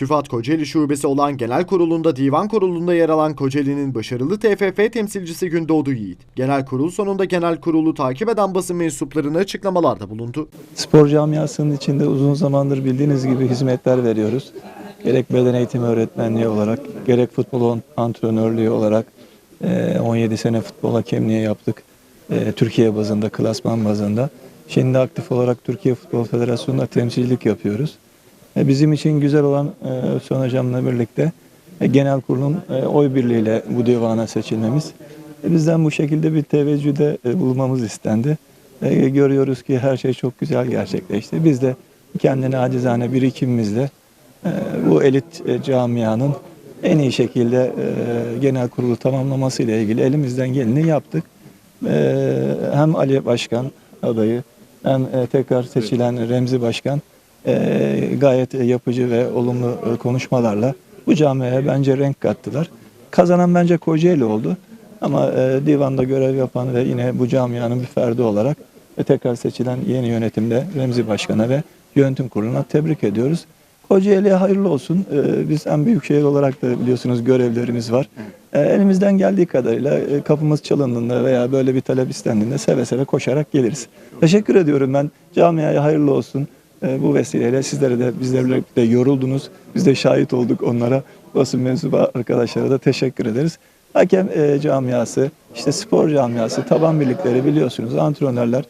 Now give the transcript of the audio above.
TÜFAD Kocaeli Şubesi olan Genel Kurulu'nda Divan Kurulu'nda yer alan Kocaeli'nin başarılı TFF temsilcisi Gündoğdu Yiğit, Genel Kurul sonunda Genel Kurulu takip eden basın mensuplarına açıklamalarda bulundu. Spor camiasının içinde uzun zamandır bildiğiniz gibi hizmetler veriyoruz. Gerek beden eğitimi öğretmenliği olarak, gerek futbol antrenörlüğü olarak eee, 17 sene futbol hakemliği yaptık. Türkiye bazında, klasman bazında. Şimdi aktif olarak Türkiye Futbol Federasyonu'nda temsilcilik yapıyoruz. E, Bizim için güzel olan e, Özcan Hocam'la birlikte e, genel kurulun oy birliğiyle bu divana seçilmemiz. Bizden bu şekilde bir teveccüde bulunmamız istendi. Görüyoruz ki her şey çok güzel gerçekleşti. Biz de kendine acizane birikimimizle bu elit camianın en iyi şekilde genel kurulu tamamlaması ile ilgili elimizden geleni yaptık. Hem Ali Başkan adayı hem tekrar seçilen Remzi Başkan gayet e, yapıcı ve olumlu e, konuşmalarla bu camiaya bence renk kattılar. Kazanan bence Kocaeli oldu. Ama e, divanda görev yapan ve yine bu camianın bir ferdi olarak ve tekrar seçilen yeni yönetimde Remzi Başkan'a ve yönetim kuruluna tebrik ediyoruz. Kocaeli'ye hayırlı olsun. E, biz en büyük şehir olarak da biliyorsunuz görevlerimiz var. Elimizden geldiği kadarıyla kapımız çalındığında veya böyle bir talep istendiğinde seve seve koşarak geliriz. Teşekkür ediyorum ben. Camiaya hayırlı olsun. E, bu vesileyle sizlere de bizlerle birlikte yoruldunuz. Biz de şahit olduk onlara. Basın mensubu arkadaşlara da teşekkür ederiz. Hakem e, camiası, işte spor camiası, taban birlikleri biliyorsunuz antrenörler